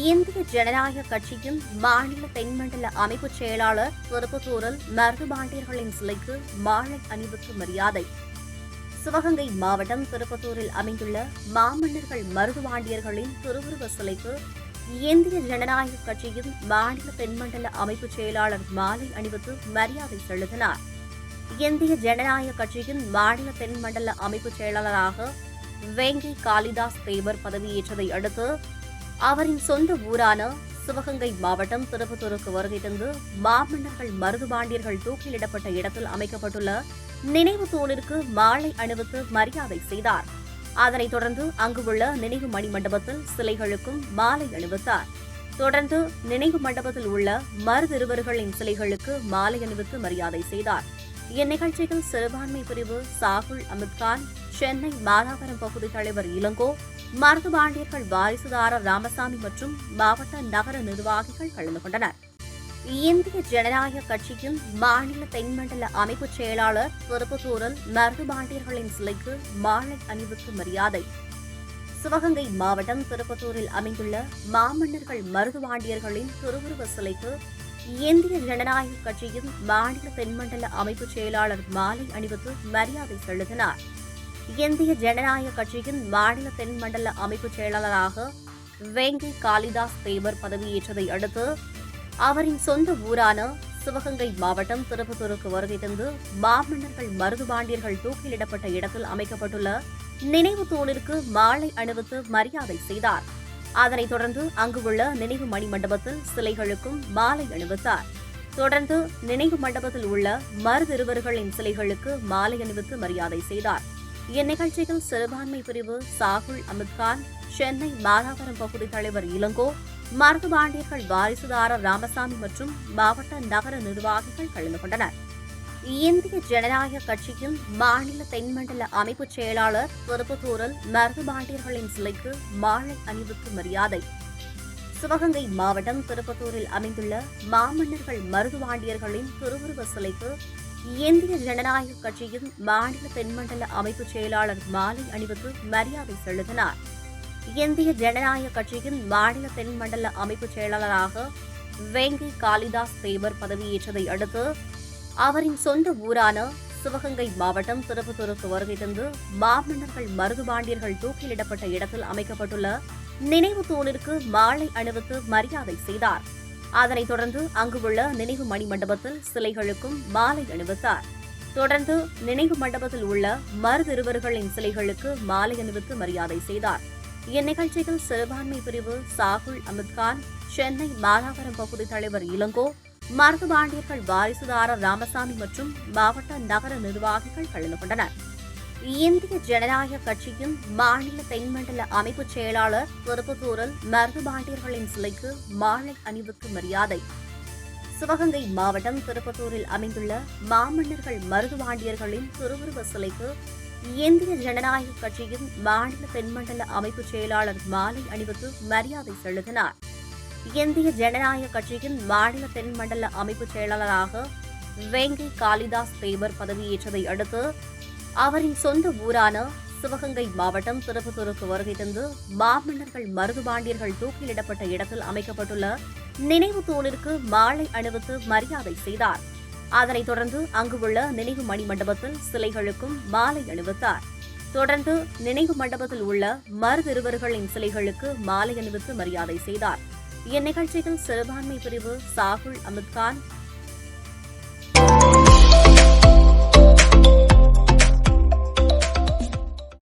இந்திய ஜனநாயக கட்சியின் மாநில தென்மண்டல அமைப்பு செயலாளர் திருப்பத்தூரில் மருதுபாண்டியர்களின் சிலைக்கு மாலை அணிவித்து மரியாதை. சிவகங்கை மாவட்டம் திருப்பத்தூரில் அமைந்துள்ள மாமன்னர்கள் மருதுபாண்டியர்களின் திருவுருவ சிலைக்கு இந்திய ஜனநாயக கட்சியின் மாநில தென்மண்டல அமைப்பு செயலாளர் மாலை அணிவித்து மரியாதை செலுத்தினார். இந்திய ஜனநாயக கட்சியின் மாநில தென்மண்டல அமைப்பு செயலாளராக வேங்கை காளிதாஸ் தேவர் பதவியேற்றதை அடுத்து அவரின் சொந்த ஊரான சிவகங்கை மாவட்டம் திருப்பத்தூருக்கு வருகை தந்து மாமன்னர்கள் மருதுபாண்டியர்கள் தூக்கிலிடப்பட்ட இடத்தில் அமைக்கப்பட்டுள்ள நினைவு தூணிற்கு மாலை அணிவித்து மரியாதை செய்தார். அதனைத் தொடர்ந்து அங்கு உள்ள நினைவு மணி மண்டபத்தில் சிலைகளுக்கும் மாலை அணிவித்தார். தொடர்ந்து நினைவு மண்டபத்தில் உள்ள மருதிருவர்களின் சிலைகளுக்கு மாலை அணிவித்து மரியாதை செய்தார். இந்நிகழ்ச்சியில் சிறுபான்மை பிரிவு சாகுல் அமித்கான் சென்னை மாதாவரம் பகுதி தலைவர் இளங்கோ மருதுபாண்டியர்கள் வாரிசுதாரர் ராமசாமி மற்றும் மாவட்ட நகர நிர்வாகிகள் கலந்து கொண்டனர். இந்திய ஜனநாயக கட்சியின் மாநில தென்மண்டல அமைப்பு செயலாளர் திருப்பத்தூரில் மருதுபாண்டியர்களின் சிலைக்கு மாலை அணிவித்து மரியாதை. சிவகங்கை மாவட்டம் திருப்பத்தூரில் அமைந்துள்ள மாமன்னர்கள் மருதுபாண்டியர்களின் திருவுருவ சிலைக்கு இந்திய ஜனநாயக கட்சியின் மாநில தென்மண்டல அமைப்பு செயலாளர் மாலை அணிவித்து மரியாதை செலுத்தினார். இந்திய ஜனநாயக கட்சியின் மாநில தென்மண்டல அமைப்பு செயலாளராக வேங்கை காளிதாஸ் தேவர் பதவியேற்றதை அடுத்து அவரின் சொந்த ஊரான சிவகங்கை மாவட்டம் திருப்பத்தூருக்கு வருகை தந்து மாமன்னர்கள் மருதுபாண்டியர்கள் தூக்கிலிடப்பட்ட இடத்தில் அமைக்கப்பட்டுள்ள நினைவு தூணிற்கு மாலை அணிவித்து மரியாதை செய்தார். அதனைத் தொடர்ந்து அங்கு உள்ள நினைவு மணி மண்டபத்தில் சிலைகளுக்கும் மாலை அணிவித்தார். தொடர்ந்து நினைவு மண்டபத்தில் உள்ள மருதிருவர்களின் சிலைகளுக்கு மாலை அணிவித்து மரியாதை செய்தார். இந்நிகழ்ச்சியில் சிறுபான்மை பிரிவு சாகுல் அமித்கான் சென்னை மாதாவரம் பகுதி தலைவர் இளங்கோ மருதுபாண்டியர்கள் வாரிசுதாரர் ராமசாமி மற்றும் மாவட்ட நகர நிர்வாகிகள் கலந்து கொண்டனர். இந்திய ஜனநாயக கட்சியின் மாநில தென்மண்டல அமைப்பு செயலாளர் திருப்பத்தூரில் மருதுபாண்டியர்களின் சிலைக்கு மாலை அணிவித்து மரியாதை. சிவகங்கை மாவட்டம் திருப்பத்தூரில் அமைந்துள்ள மாமன்னர்கள் மருதுபாண்டியர்களின் திருவுருவ சிலைக்கு இந்திய ஜனநாயக கட்சியின் மாநில தென்மண்டல அமைப்பு செயலாளர் மாலை அணிவித்து மரியாதை செலுத்தினார். இந்திய ஜனநாயக கட்சியின் மாநில தென்மண்டல அமைப்பு செயலாளராக வேங்கை காளிதாஸ் தேவர் பதவியேற்றதை அடுத்து அவரின் சொந்த ஊரான சிவகங்கை மாவட்டம் திருப்பத்தூருக்கு வருகை தந்து மாமன்னர்கள் மருதுபாண்டியர்கள் தூக்கிலிடப்பட்ட இடத்தில் அமைக்கப்பட்டுள்ள நினைவு தூணிற்கு மாலை அணிவித்து மரியாதை செய்தார். அதனைத் தொடர்ந்து அங்கு உள்ள நினைவு மணி மண்டபத்தில் சிலைகளுக்கும் மாலை அணிவித்தார். தொடர்ந்து நினைவு மண்டபத்தில் உள்ள மருதிருவர்களின் சிலைகளுக்கு மாலை அணிவித்து மரியாதை செய்தார். இந்நிகழ்ச்சியில் சிறுபான்மை பிரிவு சாகுல் அமித்கான் சென்னை மாதாவரம் பகுதி தலைவர் இளங்கோ மருதுபாண்டியர்கள் வாரிசுதாரர் ராமசாமி மற்றும் மாவட்ட நகர நிர்வாகிகள் கலந்து கொண்டனர். இந்திய ஜனநாயக கட்சியின் மாநில தென்மண்டல அமைப்பு செயலாளர் திருப்பத்தூரில் மருதுபாண்டியர்களின் சிலைக்கு மாலை அணிவுக்கு மரியாதை. சிவகங்கை மாவட்டம் திருப்பத்தூரில் அமைந்துள்ள மாமன்னர்கள் மருதுபாண்டியர்களின் திருவுருவ சிலைக்கு இந்திய ஜனநாயக கட்சியின் மாநில தென்மண்டல அமைப்பு செயலாளர் மாலை அணிவுக்கு மரியாதை செலுத்தினார். இந்திய ஜனநாயக கட்சியின் மாநில தென்மண்டல அமைப்பு செயலாளராக வேங்கை காளிதாஸ் தேவர் பதவியேற்றதை அடுத்து அவரின் சொந்த ஊரான சிவகங்கை மாவட்டம் திருப்பத்தூருக்கு வருகை தந்து மாமன்னர்கள் மருதுபாண்டியர்கள் தூக்கிலிடப்பட்ட இடத்தில் அமைக்கப்பட்டுள்ள நினைவு தூணிற்கு மாலை அணிவித்து மரியாதை செய்தார். அதனைத் தொடர்ந்து அங்கு உள்ள நினைவு மணி மண்டபத்தில் சிலைகளுக்கும் மாலை அணிவித்தார். தொடர்ந்து நினைவு மண்டபத்தில் உள்ள மருதிருவர்களின் சிலைகளுக்கு மாலை அணிவித்து மரியாதை செய்தார். இந்நிகழ்ச்சியில் சிறுபான்மை பிரிவு சாகுல் அமித்கான்